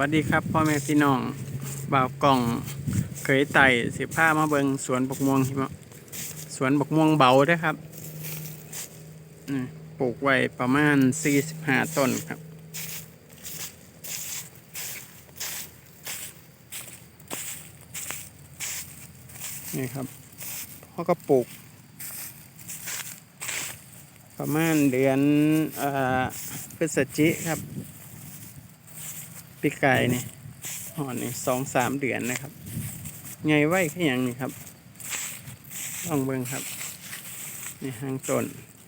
วัสดีครับพ่อแม่พี่น้องบ่าวกล่องเคยไต่สิผ้ามาเบิงสวนบกม่วงหิมะสวนบกม่วงเบาด้อครับนี่ปลูกไว้ประมาณ45ต้นครับ นี่ครับพ่อก็ปลูก ประมาณเดือนเอ่อพฤศจิครับ ปีกไก่นี่ยห่อนนี่สองสามเดือนนะครับ ไงไว้แค่ยังนี่ครับลองเบิ่งครับนี่หางต้น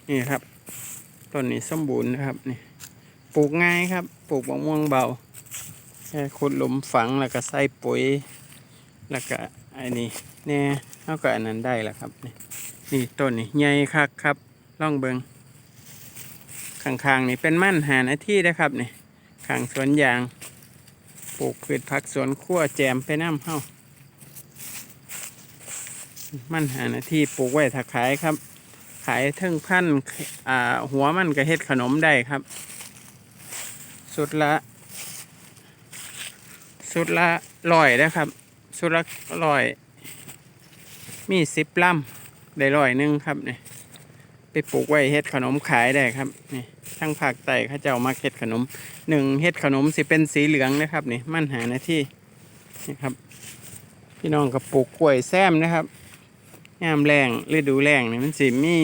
นี่ครับต้นนี้สมบูรณ์นะครับนี่ปลูกง่ายครับ ปลูกมะม่วงเบาแค่ขุดหลุมฝังแล้วก็ใส่ปุ๋ย แล้วก็ไอ้นี่แน่เท่ากับอันนั้นได้แล้วครับนี่นี่ต้นนี่ใหญ่คักครับล่องเบิงข้างๆนี่เป็นมั่นหาหน้าที่นะครับนี่ข้างสวนยาง ปลูกพืชผักสวนครัวแจมไปน้ำเฮ้ามันหาหน้าที่ปลูกไว้ถ้าขายครับ ขายเทิงพันธุ์อ่าหัวมันก็เฮ็ดขนมได้ครับ สุดละสุดละร้อยนะครับ สุดละร้อย มีสิบลำได้ร้อยหนึ่งครับเนี่ย ไปปลูกไว้เฮ็ดขนมขายได้ครับนี่ทั้งภาคใต้เขาเจ้ามาเฮ็ดขนมหนึ่งเฮ็ดขนมสิเป็นสีเหลืองนะครับนี่มั่นหาหน้าที่นี่ครับ พี่น้องกับปลูกกล้วยแซมนะครับยามแรงฤดูแรงนี่มันสิมี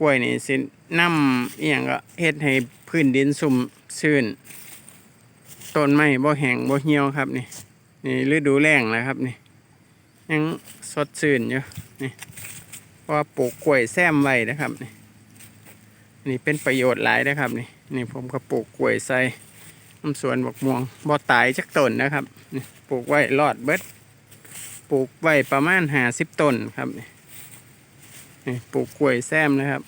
กล้วยนี่สิน้ำเอียงก็เฮ็ดให้พื้นดินสุ่มชื้นต้นไม้บ่แห้งบ่เหี่ยวครับนี่นี่ฤดูแรงแล้วครับนี่ยังสดชื่นอยู่นี่ พราะปลูกกล้วยแซมไว้นะครับนี่นี่เป็นประโยชน์หลายนะครับนี่นี่ผมก็ปลูกกล้วยใส่น้ำสวนบกม่วงบ่ตายจักต้นนะครับนี่ปลูกไว้รอดเบิดปลูกไว้ประมาณหาสิบต้นครับนี่นี่ปลูกกล้วยแซมนะครับ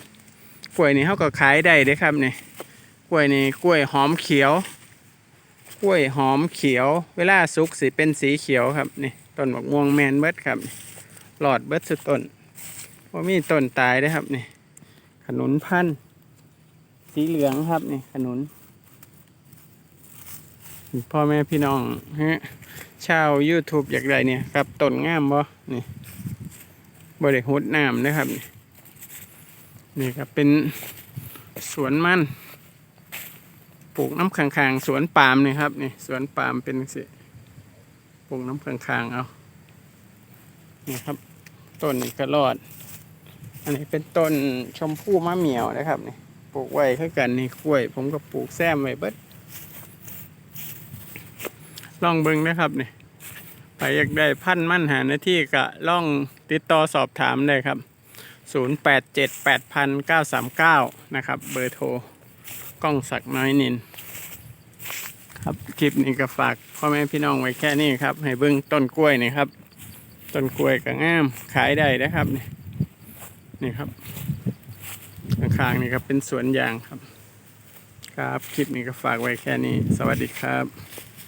กล้วยนี่เขาก็ขายได้เด้ครับนี่กล้วยนี่กล้วยหอมเขียว กล้วยหอมเขียว เวลาสุกสิเป็นสีเขียวครับนี่ต้นบกม่วงแมนเบิดครับหลอดเบิดสุดต้น ว่ามีต้นตายเด้ครับนี่ขนุนพันธุ์สีเหลืองครับนี่ขนุน พ่อแม่พี่น้องฮะชาว YouTube อยากได้เนี่ยครับต้นงามบ่นี่บริหุดน้ำนะครับ นี่นี่ครับเป็นสวนมันปลูกน้ำข้างๆสวนปาล์มนี่ครับนี่สวนปาล์มเป็นสิปลูกน้ำข้างๆเอานี่ครับต้นนี้ก็รอด อันนี้เป็นต้นชมพู่มะเหมียวนะครับนี่ปลูกไว้คือกันนี่กล้วย ผมก็ปลูกแซมไว้เบิดลองเบิ่งนะครับนี่ใครอยากได้พันธุ์มั่นหาหน้าที่ก็ล่องติดต่อสอบถามได้ครับ 0878,939 นะครับ เบอร์โทรกล้องศักน้อยนิน ครับคลิปนี้ก็ฝากพ่อแม่พี่น้องไว้แค่นี้ครับ ให้เบิ่งต้นกล้วยนี่ครับ ต้นกล้วยก็งามขายได้นะครับนี่ นี่ครับข้างๆนี่ครับเป็นสวนยางครับ ครับคลิปนี้ก็ฝากไว้แค่นี้ สวัสดีครับ